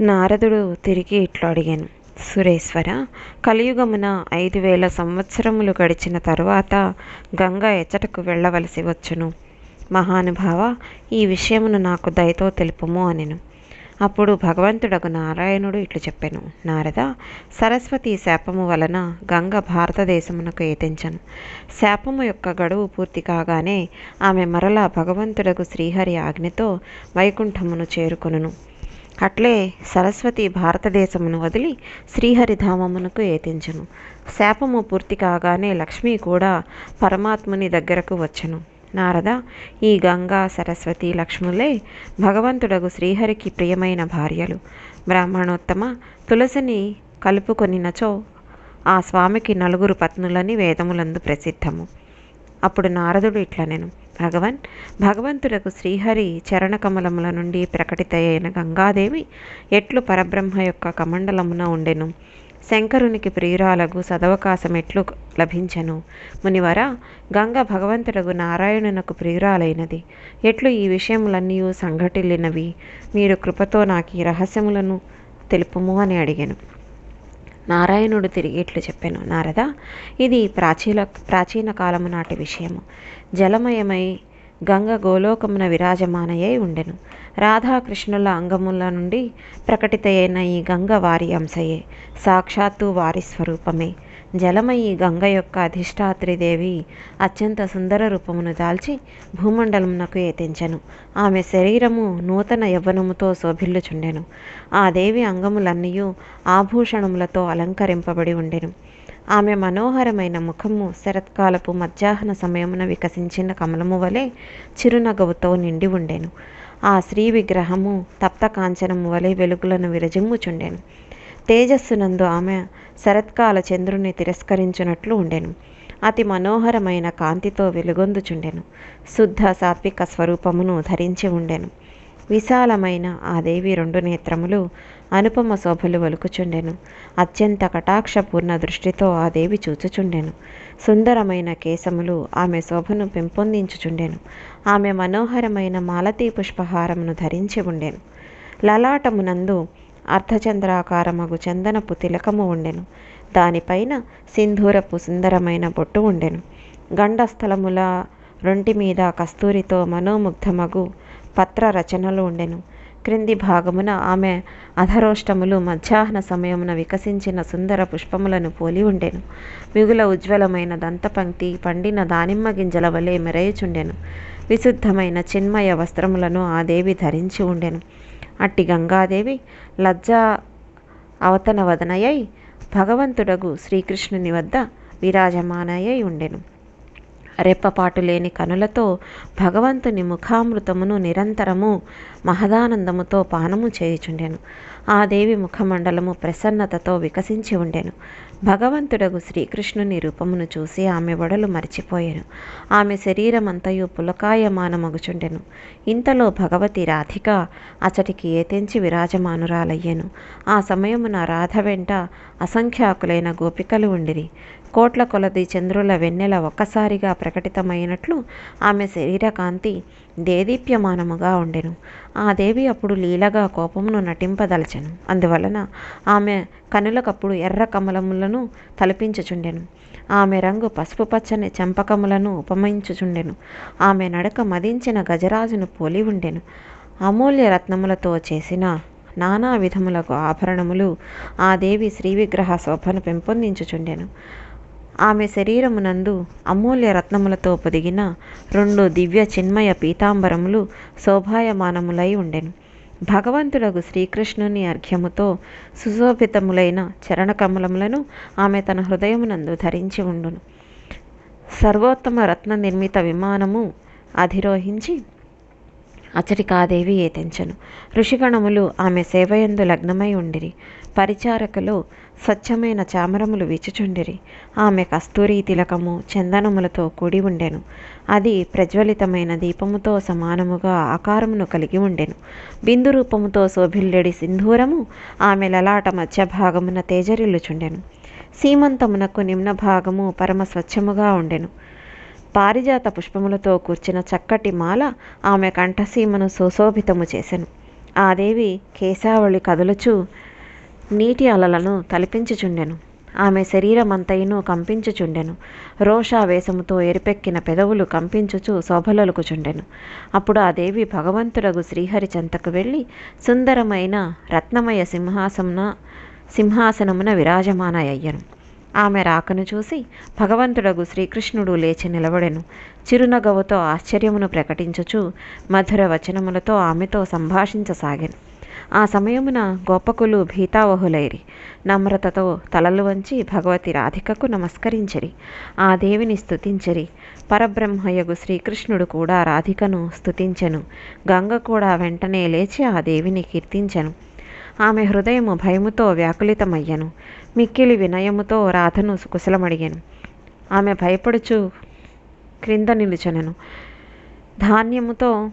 నారదుడు తిరిగి ఇట్లా అడిగాను. సురేశ్వర కలియుగమున ఐదు వేల సంవత్సరములు గడిచిన తరువాత గంగ ఎచ్చటకు వెళ్ళవలసి వచ్చును. మహానుభావ ఈ విషయమును నాకు దయతో తెలుపుము అనెను. అప్పుడు భగవంతుడకు నారాయణుడు ఇట్లు చెప్పాను. నారద సరస్వతి శాపము వలన గంగ భారతదేశమునకు ఏతించను శాపము యొక్క గడువు పూర్తి కాగానే ఆమె మరలా భగవంతుడకు శ్రీహరి ఆజ్ఞతో వైకుంఠమును చేరుకొనును. అట్లే సరస్వతి భారతదేశమును వదిలి శ్రీహరిధామమునకు ఏతించను శాపము పూర్తి కాగానే లక్ష్మి కూడా పరమాత్ముని దగ్గరకు వచ్చను. నారద ఈ గంగా సరస్వతి లక్ష్ములే భగవంతుడగు శ్రీహరికి ప్రియమైన భార్యలు. బ్రాహ్మణోత్తమ తులసిని కలుపుకొనినచో ఆ స్వామికి నలుగురు పత్నులని వేదములందు ప్రసిద్ధము. అప్పుడు నారదుడు ఇట్లనెను. నేను భగవన్ భగవంతులకు శ్రీహరి చరణకమలముల నుండి ప్రకటితయైన గంగాదేవి ఎట్లు పరబ్రహ్మ యొక్క కమండలమున ఉండెను. శంకరునికి ప్రియురాలకు సదవకాశం ఎట్లు లభించను. మునివర గంగ భగవంతుడగు నారాయణునకు ప్రియురాలైనది. ఎట్లు ఈ విషయములన్నీ సంఘటిల్లినవి. మీరు కృపతో నాకు ఈ రహస్యములను తెలుపుము అని అడిగాను. నారాయణుడు తిరిగి ఇట్లు చెప్పాను నారద ఇది ప్రాచీన ప్రాచీన కాలము నాటి విషయము. జలమయమై గంగ గోలోకమున విరాజమానయై ఉండెను. రాధాకృష్ణుల అంగముల నుండి ప్రకటితయైన ఈ గంగ వారి అంశయే. సాక్షాత్తు వారి స్వరూపమే. జలమయి గంగ యొక్క అధిష్టాత్రిదేవి అత్యంత సుందర రూపమును దాల్చి భూమండలమునకు ఏతించెను ఆమె శరీరము నూతన యవ్వనముతో శోభిల్లుచుండెను. ఆ దేవి అంగములన్నీ ఆభూషణములతో అలంకరింపబడి ఉండెను. ఆమె మనోహరమైన ముఖము శరత్కాలపు మధ్యాహ్న సమయమున వికసించిన కమలము వలె చిరునగవుతో నిండి ఉండెను. ఆ స్త్రీ విగ్రహము తప్త కాంచనము వలె వెలుగులను విరజిమ్ముచుండెను. తేజస్సునందు ఆమె శరత్కాల చంద్రుని తిరస్కరించినట్లు ఉండెను. అతి మనోహరమైన కాంతితో వెలుగొందుచుండెను. శుద్ధ సాత్విక స్వరూపమును ధరించి ఉండెను. విశాలమైన ఆ దేవి రెండు నేత్రములు అనుపమ శోభలు వలుకుచుండెను. అత్యంత కటాక్షపూర్ణ దృష్టితో ఆ దేవి చూచుచుండెను. సుందరమైన కేశములు ఆమె శోభను పెంపొందించుచుండెను. ఆమె మనోహరమైన మాలతీ పుష్పహారమును ధరించి ఉండెను. లలాటమునందు అర్ధచంద్రాకారమగు చందనపు తిలకము ఉండెను. దానిపైన సింధూరపు సుందరమైన బొట్టు ఉండెను. గండస్థలముల రొంటి మీద కస్తూరితో మనోముగ్ధమగు పత్ర రచనలు ఉండెను. క్రింది భాగమున ఆమె అధరోష్టములు మధ్యాహ్న సమయమున వికసించిన సుందర పుష్పములను పోలి ఉండెను. మిగుల ఉజ్వలమైన దంతపంక్తి పండిన దానిమ్మ గింజల వలె మెరయుచుండెను. విశుద్ధమైన చిన్మయ వస్త్రములను ఆ దేవి ధరించి ఉండెను. అట్టి గంగాదేవి లజ్జా అవతన వదనయై భగవంతుడగు శ్రీకృష్ణుని వద్ద విరాజమానయై ఉండెను. రెప్పపాటు లేని కనులతో భగవంతుని ముఖామృతమును నిరంతరము మహదానందముతో పానము చేయుచుండెను. ఆ దేవి ముఖమండలము ప్రసన్నతతో వికసించి ఉండెను. భగవంతుడగు శ్రీకృష్ణుని రూపమును చూసి ఆమె వడలు మరిచిపోయాను. ఆమె శరీరమంతయు పులకాయమానమగుచుండెను. ఇంతలో భగవతి రాధిక అచటికి ఏతెంచి విరాజమానురాలయ్యెను. ఆ సమయమున రాధ వెంట అసంఖ్యాకులైన గోపికలు ఉండిరి. కోట్ల కొలది చంద్రుల వెన్నెల ఒక్కసారిగా ప్రకటితమైనట్లు ఆమె శరీరకాంతి దేదీప్యమానముగా ఉండెను. ఆ దేవి అప్పుడు లీలగా కోపమును నటింపదలచెను. అందువలన ఆమె కనులకప్పుడు ఎర్ర కమలములను తలపించుచుండెను. ఆమె రంగు పసుపు పచ్చని చెంపకములను ఉపమించుచుండెను ఆమె నడక మదించిన గజరాజును పోలి ఉండెను. అమూల్య రత్నములతో చేసిన నానా విధములకు ఆభరణములు ఆ దేవి శ్రీ విగ్రహ శోభను పెంపొందించుచుండెను. ఆమె శరీరమునందు అమూల్య రత్నములతో పొదిగిన రెండు దివ్య చిన్మయ పీతాంబరములు శోభాయమానములై ఉండెను. భగవంతుడగు శ్రీకృష్ణుని అర్ఘ్యముతో సుశోభితములైన చరణకమలములను ఆమె తన హృదయమునందు ధరించి ఉండును. సర్వోత్తమ రత్న నిర్మిత విమానము అధిరోహించి అచటికాదేవి ఏతెంచను. ఋషిగణములు ఆమె సేవయందు లగ్నమై ఉండిరి. పరిచారకులు స్వచ్ఛమైన చామరములు విచుచుండిరి. ఆమె కస్తూరి తిలకము చందనములతో కూడి ఉండెను. అది ప్రజ్వలితమైన దీపముతో సమానముగా ఆకారమును కలిగి ఉండెను. బిందు రూపముతో శోభిల్లెడి సింధూరము ఆమె లలాట మధ్య భాగమున తేజరిల్లుచుండెను. సీమంతమునకు నిమ్న భాగము పరమ స్వచ్ఛముగా ఉండెను. పారిజాత పుష్పములతో కూర్చిన చక్కటి మాల ఆమె కంఠసీమను సుశోభితము చేసెను. ఆ దేవి కేశావళి కదులుచు నీటి అలలను తలిపించుచుండెను. ఆమె శరీరమంతయును కంపించుచుండెను. రోషావేశముతో ఎరిపెక్కిన పెదవులు కంపించుచు శోభలొలుకుచుండెను. అప్పుడు ఆ దేవి భగవంతుడగు శ్రీహరి చెంతకు వెళ్ళి సుందరమైన రత్నమయ సింహాసమున సింహాసనమున విరాజమానయ్యను. ఆమె రాకను చూసి భగవంతుడగు శ్రీకృష్ణుడు లేచి నిలబడెను. చిరునగవుతో ఆశ్చర్యమును ప్రకటించుచు మధుర వచనములతో ఆమెతో సంభాషించసాగాను. ఆ సమయమున గోపకులు భీతావహులైరి. నమ్రతతో తలలు వంచి భగవతి రాధికకు నమస్కరించిరి. ఆ దేవిని స్తుతించిరి. పరబ్రహ్మయగు శ్రీకృష్ణుడు కూడా రాధికను స్థుతించెను గంగ కూడా వెంటనే లేచి ఆ దేవిని కీర్తించెను. ఆమె హృదయము భయముతో వ్యాకులితమయ్యను. మిక్కిలి వినయముతో రాధను కుశలమడిగాను ఆమె భయపడుచు క్రింద నిలుచనను. ధాన్యముతో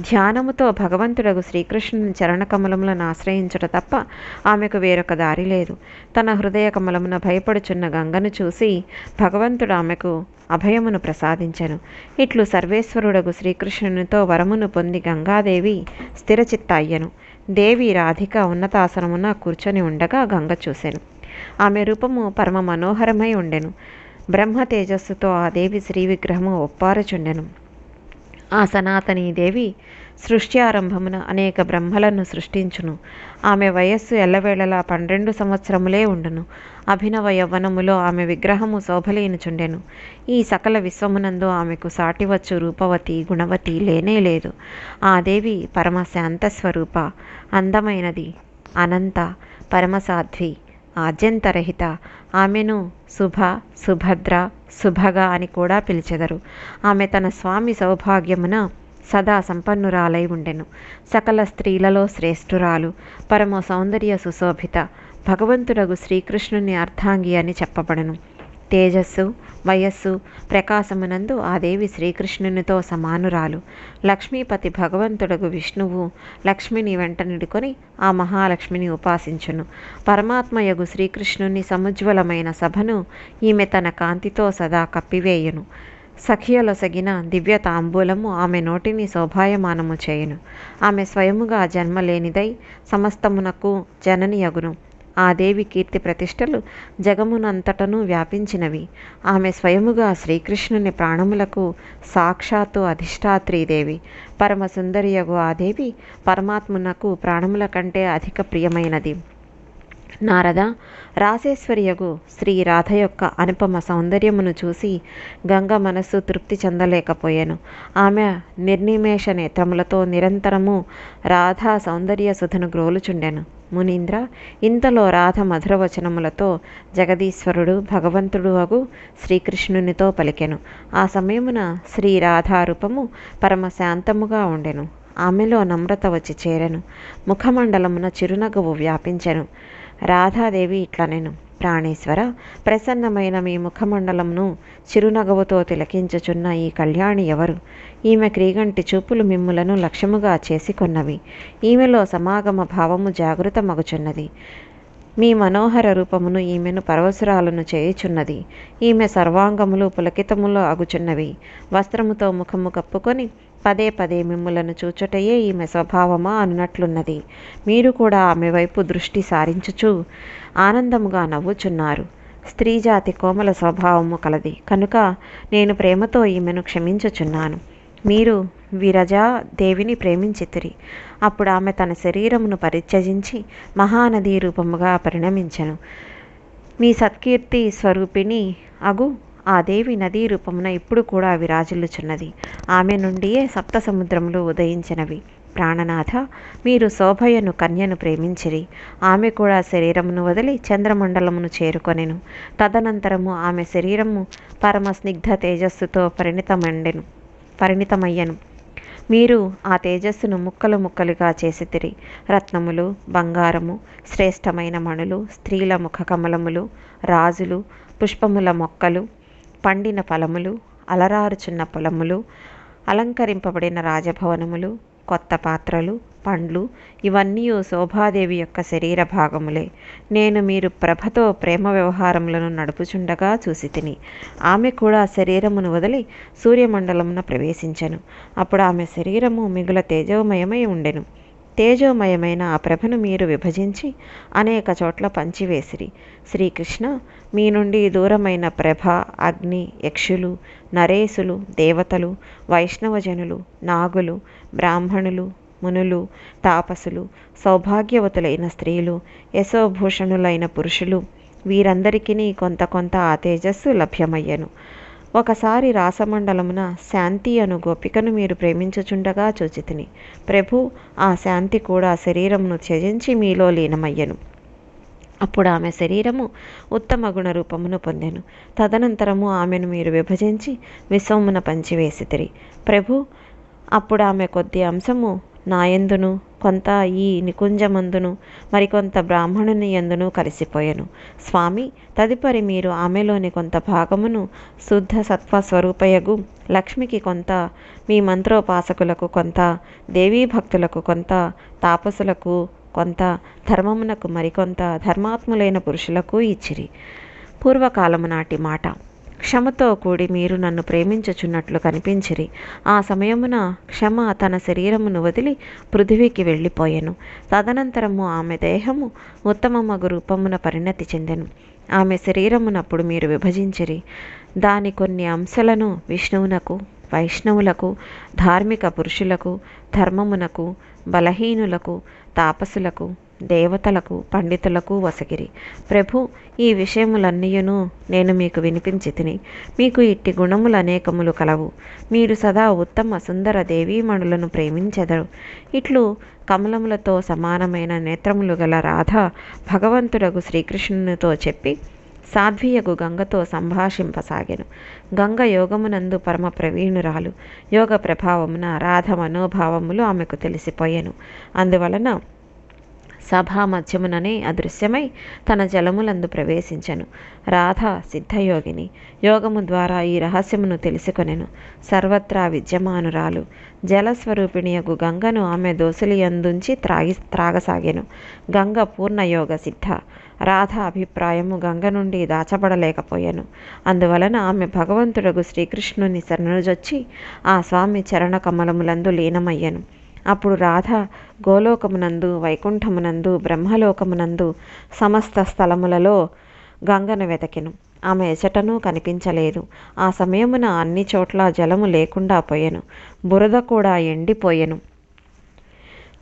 ధ్యానముతో భగవంతుడగు శ్రీకృష్ణుని చరణకమలములను ఆశ్రయించుట తప్ప ఆమెకు వేరొక దారి లేదు. తన హృదయ కమలమున భయపడుచున్న గంగను చూసి భగవంతుడు ఆమెకు అభయమును ప్రసాదించెను. ఇట్లు సర్వేశ్వరుడగు శ్రీకృష్ణునితో వరమును పొంది గంగాదేవి స్థిరచిత్త అయ్యను దేవి రాధిక ఉన్నతాసనమున కూర్చొని ఉండగా గంగ చూసెను. ఆమె రూపము పరమ మనోహరమై ఉండెను. బ్రహ్మ తేజస్సుతో ఆ దేవి శ్రీ విగ్రహము ఒప్పారుచుండెను. ఆ సనాతనీదేవి సృష్టి ఆరంభమున అనేక బ్రహ్మలను సృష్టించును. ఆమె వయస్సు ఎల్లవేళలా పన్నెండు సంవత్సరములే ఉండును. అభినవ యవ్వనములో ఆమె విగ్రహము శోభలేనుచుండెను. ఈ సకల విశ్వమునందు ఆమెకు సాటివచ్చు రూపవతి గుణవతి లేనే లేదు. ఆ దేవి పరమ శాంతస్వరూప అందమైనది అనంత పరమసాధ్వి. ఆద్యంతరహిత. ఆమెను శుభ సుభద్ర శుభగా అని కూడా పిలిచెదరు. ఆమె తన స్వామి సౌభాగ్యమున సదా సంపన్నురాలై ఉండెను. సకల స్త్రీలలో శ్రేష్ఠురాలు పరమ సౌందర్య సుశోభిత భగవంతుడగు శ్రీకృష్ణుని అర్ధాంగి అని చెప్పబడను. తేజస్సు వయస్సు ప్రకాశమునందు ఆ దేవి శ్రీకృష్ణునితో సమానురాలు. లక్ష్మీపతి భగవంతుడగు విష్ణువు లక్ష్మిని వెంట నిడుకొని ఆ మహాలక్ష్మిని ఉపాసించును. పరమాత్మయగు శ్రీకృష్ణుని సముజ్వలమైన సభను ఈమె తన కాంతితో సదా కప్పివేయును. సఖియలొసగిన దివ్య తాంబూలము ఆమె నోటిని శోభాయమానము చేయును. ఆమె స్వయముగా జన్మలేనిదై సమస్తమునకు జననియగును. ఆ దేవి కీర్తి ప్రతిష్టలు జగమునంతటను వ్యాపించినవి. ఆమె స్వయముగా శ్రీకృష్ణుని ప్రాణములకు సాక్షాత్తు అధిష్టాత్రీదేవి పరమ సుందరియగు ఆ దేవి పరమాత్మునకు ప్రాణముల కంటే అధిక ప్రియమైనది. నారద రాసేశ్వరియగు శ్రీ రాధ యొక్క అనుపమ సౌందర్యమును చూసి గంగ మనస్సు తృప్తి చెందలేకపోయాను. ఆమె నిర్నిమేష నేత్రములతో నిరంతరము రాధా సౌందర్య సుధను గ్రోలుచుండెను. మునీంద్ర ఇంతలో రాధ మధురవచనములతో జగదీశ్వరుడు భగవంతుడు అగు శ్రీకృష్ణునితో పలికెను. ఆ సమయమున శ్రీ రాధారూపము పరమ శాంతముగా ఉండెను. ఆమెలో నమ్రత వచ్చి చేరెను. ముఖమండలమున చిరునగవు వ్యాపించెను. రాధాదేవి ఇట్లనెను. ప్రాణేశ్వర ప్రసన్నమైన మీ ముఖమండలంను చిరునగవుతో తిలకించుచున్న ఈ కళ్యాణి ఎవరు? ఈమె క్రీగంటి చూపులు మిమ్ములను లక్ష్యముగా చేసి కొన్నవి ఈమెలో సమాగమ భావము జాగృతమగుచున్నది. మీ మనోహర రూపమును ఈమెను పరవశురాలను చేయుచున్నది. ఈమె సర్వాంగములు పులకితములో అగుచున్నవి వస్త్రముతో ముఖము కప్పుకొని పదే పదే మిమ్ములను చూచుటయే ఈమె స్వభావమా అన్నట్లున్నది మీరు కూడా ఆమె వైపు దృష్టి సారించుచు ఆనందముగా నవ్వుచున్నారు. స్త్రీజాతి కోమల స్వభావము కలది. కనుక నేను ప్రేమతో ఈమెను క్షమించుచున్నాను. మీరు విరజా దేవిని ప్రేమించితిరి. అప్పుడు ఆమె తన శరీరమును పరిత్యజించి మహానది రూపముగా పరిణమించెను. మీ సత్కీర్తి స్వరూపిణి అగు ఆ దేవి నదీ రూపమున ఇప్పుడు కూడా విరాజిల్లుచున్నది ఆమె నుండియే సప్త సముద్రములు ఉదయించినవి. ప్రాణనాథ మీరు శోభయను కన్యను ప్రేమించిరి. ఆమె కూడా శరీరమును వదిలి చంద్రమండలమును చేరుకొనెను. తదనంతరము ఆమె శరీరము పరమ స్నిగ్ధ తేజస్సుతో పరిణితమండెను పరిణితమయ్యను. మీరు ఆ తేజస్సును ముక్కలు ముక్కలుగా చేసితిరి. రత్నములు బంగారము శ్రేష్టమైన మణులు స్త్రీల ముఖ కమలములు రాజులు పుష్పముల మొక్కలు పండిన ఫలములు అలరారుచున్న పొలములు అలంకరింపబడిన రాజభవనములు కొత్త పాత్రలు పండ్లు ఇవన్నీ శోభాదేవి యొక్క శరీర భాగములే. నేను మీరు ప్రభతో ప్రేమ వ్యవహారములను నడుపుచుండగా చూసి తిని ఆమె కూడా శరీరమును వదిలి సూర్యమండలమున ప్రవేశించెను. అప్పుడు ఆమె శరీరము మిగుల తేజోమయమై ఉండెను. తేజోమయమైన ఆ ప్రభను మీరు విభజించి అనేక చోట్ల పంచివేసిరి. శ్రీకృష్ణ మీ నుండి దూరమైన ప్రభ అగ్ని యక్షులు నరేసులు దేవతలు వైష్ణవజనులు నాగులు బ్రాహ్మణులు మునులు తాపసులు సౌభాగ్యవతులైన స్త్రీలు యశోభూషణులైన పురుషులు వీరందరికీ కొంత కొంత ఆ తేజస్సు లభ్యమయ్యను. ఒకసారి రాసమండలమున శాంతి అను గోపికను మీరు ప్రేమించుచుండగా చూచితిని. ప్రభు ఆ శాంతి కూడా శరీరమును త్యజించి మీలో లీనమయ్యను. అప్పుడు ఆమె శరీరము ఉత్తమ గుణ రూపమును పొందెను. తదనంతరము ఆమెను మీరు విభజించి విశ్వమున పంచివేసితిరి. ప్రభు అప్పుడు ఆమె కొద్ది అంశము నాయందును కొంత ఈ నికుంజమందును మరికొంత బ్రాహ్మణుని ఎందును కలిసిపోయెను. స్వామి తదుపరి మీరు ఆమెలోని కొంత భాగమును శుద్ధ సత్వ స్వరూపయగు లక్ష్మికి కొంత మీ మంత్రోపాసకులకు కొంత దేవీ భక్తులకు కొంత తాపసులకు కొంత ధర్మమునకు మరికొంత ధర్మాత్ములైన పురుషులకు ఇచ్చిరి. పూర్వకాలము నాటి మాట. క్షమతో కూడి మీరు నన్ను ప్రేమించుచున్నట్లు కనిపించిరి. ఆ సమయమున క్షమ తన శరీరమును వదిలి పృథివీకి వెళ్ళిపోయెను. తదనంతరము ఆమె దేహము ఉత్తమమగు రూపమున పరిణతి చెందెను. ఆమె శరీరమునప్పుడు మీరు విభజించిరి. దాని కొన్ని అంశాలను విష్ణువునకు వైష్ణవులకు ధార్మిక పురుషులకు ధర్మమునకు బలహీనులకు తాపసులకు దేవతలకు పండితులకు వసగిరి ప్రభు ఈ విషయములన్నీయును నేను మీకు వినిపించి తిని మీకు ఇట్టి గుణములు అనేకములు కలవు. మీరు సదా ఉత్తమ సుందర దేవీమణులను ప్రేమించెదరు. ఇట్లు కమలములతో సమానమైన నేత్రములు గల రాధ భగవంతుడగు శ్రీకృష్ణునితో చెప్పి సాధ్వీయకు గంగతో సంభాషింపసాగాను. గంగ యోగమునందు పరమ ప్రవీణురాలు. యోగ ప్రభావమున రాధ మనోభావములు ఆమెకు తెలిసిపోయెను. అందువలన సభా మధ్యముననే అదృశ్యమై తన జలములందు ప్రవేశించెను. రాధ సిద్ధయోగిని. యోగము ద్వారా ఈ రహస్యమును తెలుసుకొనెను. సర్వత్రా విద్యమానురాలు. జలస్వరూపిణియకు గంగను ఆమె దోసులియందుంచి త్రాగి త్రాగసాగెను. గంగ పూర్ణయోగ సిద్ధ. రాధ అభిప్రాయము గంగ నుండి దాచబడలేకపోయాను. అందువలన ఆమె భగవంతుడకు శ్రీకృష్ణుని శరణుజొచ్చి ఆ స్వామి చరణ కమలములందు లీనమయ్యను. అప్పుడు రాధ గోలోకమునందు వైకుంఠమునందు బ్రహ్మలోకమునందు సమస్త స్థలములలో గంగను వెతకెను. ఆమె ఎచటనూ కనిపించలేదు. ఆ సమయమున అన్ని చోట్ల జలము లేకుండా పోయెను. బురద కూడా ఎండిపోయెను.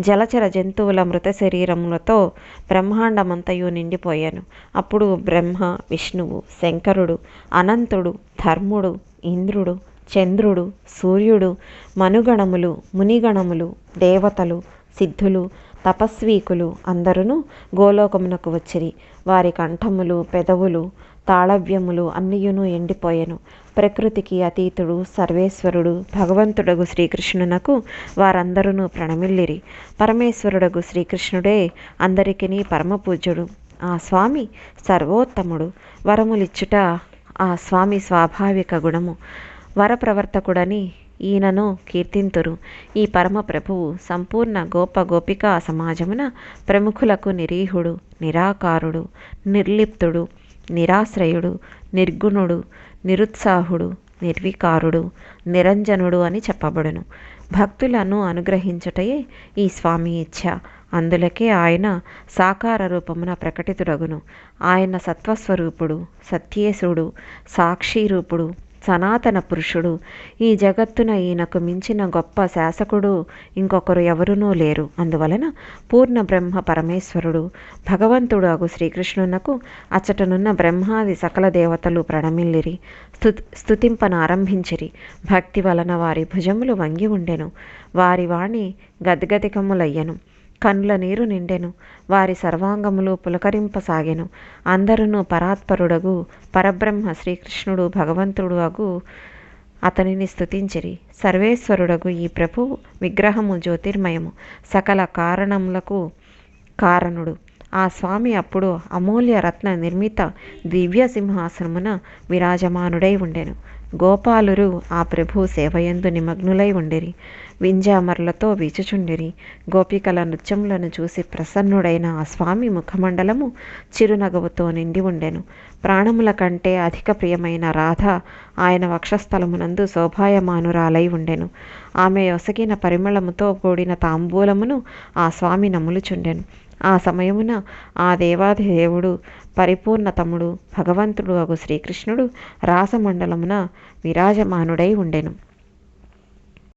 జలచర జంతువుల మృత శరీరములతో బ్రహ్మాండమంతయు నిండిపోయాను. అప్పుడు బ్రహ్మ విష్ణువు శంకరుడు అనంతుడు ధర్ముడు ఇంద్రుడు చంద్రుడు సూర్యుడు మనుగణములు మునిగణములు దేవతలు సిద్ధులు తపస్వీకులు అందరును గోలోకమునకు వచ్చిరి. వారి కంఠములు పెదవులు తాళవ్యములు అన్నియును ఎండిపోయెను. ప్రకృతికి అతీతుడు సర్వేశ్వరుడు భగవంతుడగు శ్రీకృష్ణునకు వారందరూ ప్రణమిల్లిరి. పరమేశ్వరుడగు శ్రీకృష్ణుడే అందరికీ పరమపూజ్యుడు. ఆ స్వామి సర్వోత్తముడు. వరములిచ్చుట ఆ స్వామి స్వాభావిక గుణము. వరప్రవర్తకుడని ఈయనను కీర్తింతురు. ఈ పరమప్రభువు సంపూర్ణ గోప గోపికా సమాజమున ప్రముఖులకు నిరీహుడు నిరాకారుడు నిర్లిప్తుడు నిరాశ్రయుడు నిర్గుణుడు నిరుత్సాహుడు నిర్వికారుడు నిరంజనుడు అని చెప్పబడును. భక్తులను అనుగ్రహించుటయే ఈ స్వామి ఇచ్ఛ. అందులకే ఆయన సాకార రూపమున ప్రకటితుడగును. ఆయన సత్వస్వరూపుడు సత్యేశుడు సాక్షిరూపుడు సనాతన పురుషుడు. ఈ జగత్తున ఈయనకు మించిన గొప్ప శాసకుడు ఇంకొకరు ఎవరునూ లేరు. అందువలన పూర్ణ బ్రహ్మ పరమేశ్వరుడు. భగవంతుడు అగు శ్రీకృష్ణునకు అచ్చటనున్న బ్రహ్మాది సకల దేవతలు ప్రణమిల్లిరి. స్థు స్తుతింపనారంభించిరి. భక్తి వలన వారి భుజములు వంగి ఉండెను. వారి వాణి గద్గదికములయ్యను. కన్నుల నీరు నిండెను. వారి సర్వాంగములు పులకరింపసాగెను. అందరును పరాత్పరుడగు. పరబ్రహ్మ శ్రీకృష్ణుడు భగవంతుడు అగు. అతనిని స్తుతించిరి. సర్వేశ్వరుడగు ఈ ప్రభు విగ్రహము జ్యోతిర్మయము. సకల కారణములకు కారణుడు. ఆ స్వామి అప్పుడు అమూల్య రత్న నిర్మిత దివ్య సింహాసనమున విరాజమానుడై ఉండెను. గోపాలురు ఆ ప్రభు సేవయందు నిమగ్నులై ఉండిరి. వింజామరులతో వీచుచుండిరి. గోపికల నృత్యములను చూసి ప్రసన్నుడైన ఆ స్వామి ముఖమండలము చిరునగవుతో నిండి ఉండెను. ప్రాణముల కంటే అధిక ప్రియమైన రాధ ఆయన వక్షస్థలమునందు శోభాయమానురాలై ఉండెను. ఆమె ఒసగిన పరిమళముతో కూడిన తాంబూలమును ఆ స్వామి నములుచుండెను. ఆ సమయమున ఆ దేవాధిదేవుడు పరిపూర్ణతముడు భగవంతుడు అగు శ్రీకృష్ణుడు రాసమండలమున విరాజమానుడై ఉండెను.